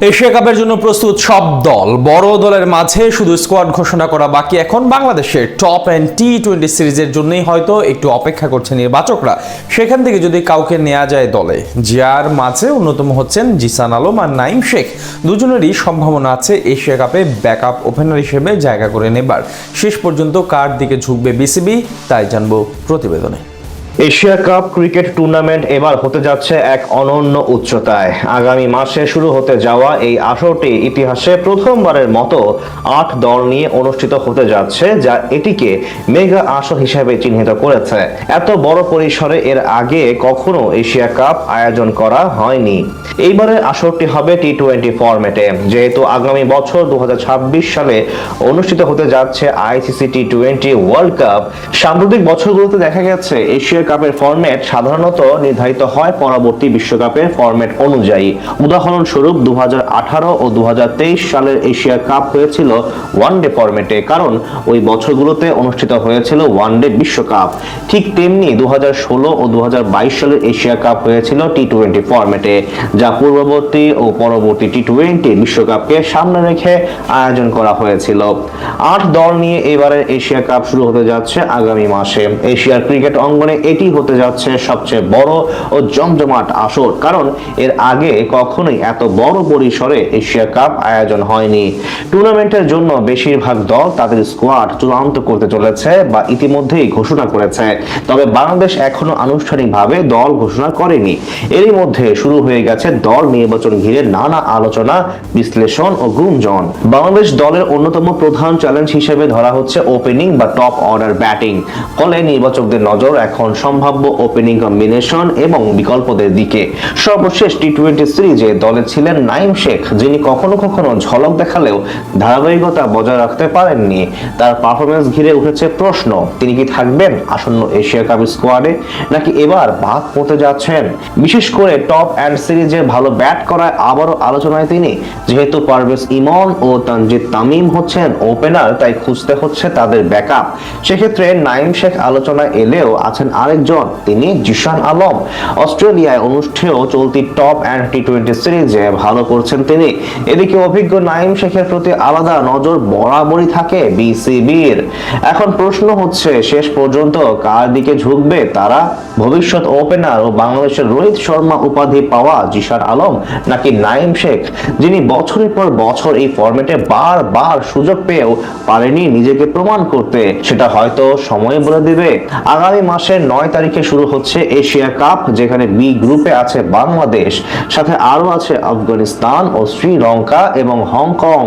Asia কাপের জন্য প্রস্তুত সব দল। বড় দলের মাঝে শুধু স্কোয়াড ঘোষণা করা বাকি এখন বাংলাদেশের টপ অ্যান্ড টি টোয়েন্টি সিরিজের জন্যই হয়তো একটু অপেক্ষা করছে নির্বাচকরা। সেখান থেকে যদি কাউকে নেওয়া যায় দলে, যার মাঝে অন্যতম হচ্ছেন জিসান আলম আর নাইম শেখ। দুজনেরই সম্ভাবনা আছে এশিয়া কাপে ব্যাকআপ ওপেনার হিসেবে জায়গা করে নেবার। শেষ পর্যন্ত কার দিকে ঝুঁকবে বিসিবি, তাই জানব প্রতিবেদনে। এশিয়া কাপ ক্রিকেট টুর্নামেন্ট এবার হতে যাচ্ছে এক অনন্য উচ্চতায়। আগামী মাসে শুরু হতে যাওয়া এই আসরটি ইতিহাসে প্রথমবারের মতো আট দল নিয়ে অনুষ্ঠিত হতে যাচ্ছে, যা এটিকে মেগা আসর হিসেবে চিহ্নিত করেছে। এত বড় পরিসরে এর আগে কখনো এশিয়া কাপ আয়োজন করা হয়নি। এইবারের আসরটি হবে টি টোয়েন্টি ফরম্যাটে। যেহেতু আগামী বছর দু হাজার ছাব্বিশ সালে অনুষ্ঠিত হতে যাচ্ছে ICC T twenty world cup, সাম্প্রতিক বছরগুলোতে দেখা গেছে এশিয়া কাপের ফরম্যাট সাধারণত নির্ধারিত হয় পরবর্তী বিশ্বকাপের ফরম্যাট অনুযায়ী। উদাহরণস্বরূপ দু ও দু সালের এশিয়া কাপ হয়েছিল ওয়ানডে ফরম্যাটে কারণ ওই বছরগুলোতে অনুষ্ঠিত হয়েছিল ওয়ানডে বিশ্বকাপ। ঠিক তেমনি দু ও দু সালের এশিয়া কাপ হয়েছিল টি টোয়েন্টি ফরম্যাটে যা পূর্ববর্তী ও পরবর্তী টি টোয়েন্টি বিশ্বকাপকে সামনে রেখে আয়োজন করা হয়েছিল। আট দল নিয়ে এবারের এশিয়া কাপ শুরু হতে যাচ্ছে আগামী মাসে। এশিয়ার ক্রিকেট অঙ্গনে এটি হতে যাচ্ছে সবচেয়ে বড় ও জমজমাট আসর। কারণ এর আগে কখনোই এত বড় পরিসরে এশিয়া কাপ আয়োজন হয়নি। টুর্নামেন্টের জন্য বেশিরভাগ দল তাদের স্কোয়াড চূড়ান্ত করতে চলেছে বা ইতিমধ্যেই ঘোষণা করেছে। তবে বাংলাদেশ এখনও আনুষ্ঠানিকভাবে দল ঘোষণা করেনি। এরই মধ্যে শুরু হয়ে গেছে দল নির্বাচন ঘিরে নানা আলোচনা, বিশ্লেষণ ও গুঞ্জন। বাংলাদেশ দলের অন্যতম প্রধান চ্যালেঞ্জ হিসেবে ধরা হচ্ছে ওপেনিং বা টপ অর্ডার ব্যাটিং ফলে নির্বাচকদের নজর এখন সম্ভাব্য ওপেনিং কম্বিনেশন এবং বিকল্পদের দিকে। সর্বশেষ টি টোয়েন্টি সিরিজে দলে ছিলেন নাইম শেখ, যিনি কখনো কখনো ঝলক দেখালেও ধারাবাহিকতা বজায় রাখতে পারেননি। তার পারফরমেন্স ঘিরে উঠেছে প্রশ্ন, তিনি কি থাকবেন আসন্ন এশিয়া কাপ স্কোয়াডে নাকি এবার বাদ পড়তে যাচ্ছেন? বিশেষ করে টপ অ্যান্ড সিরিজে ভালো ব্যাট করায় আবারও আলোচনায় তিনি, যেহেতু পারভেজ ইমন ও তানজিদ তামিম হচ্ছেন ওপেনার তাই খুঁজতে হচ্ছে তাদের ব্যাকআপ সেক্ষেত্রে নাইম শেখ আলোচনায় এলেও আছেন আরেকজন, তিনি জিশান আলম। অস্ট্রেলিয়ায় অনুষ্ঠেয় চলতি টপ অ্যান্ড টি টোয়েন্টি সিরিজে ভালো করছেন তিনি। এদিকে অভিজ্ঞ নাইম শেখের প্রতি আলাদা নজর বরাবরই থাকে বিসিবির। এখন প্রশ্ন হচ্ছে, শেষ পর্যন্ত কার দিকে ঝুঁকবে তারা? ভবিষ্যৎ ওপেনার ও বাংলাদেশের রোহিত শর্মা উপাধি পাওয়া জিশান আলম নাকি নাইম শেখ, যিনি বছরের পর বছর এই ফরম্যাটে বারবার সুযোগ পেয়েও পারেনি নিজেকে প্রমাণ করতে? সেটা হয়তো সময় বলে দিবে। আগামী মাসের নয় তারিখে শুরু হচ্ছে এশিয়া কাপ, যেখানে বি গ্রুপে আছে বাংলাদেশ, সাথে আরও আছে আফগানিস্তান ও শ্রীলঙ্কা এবং হংকং।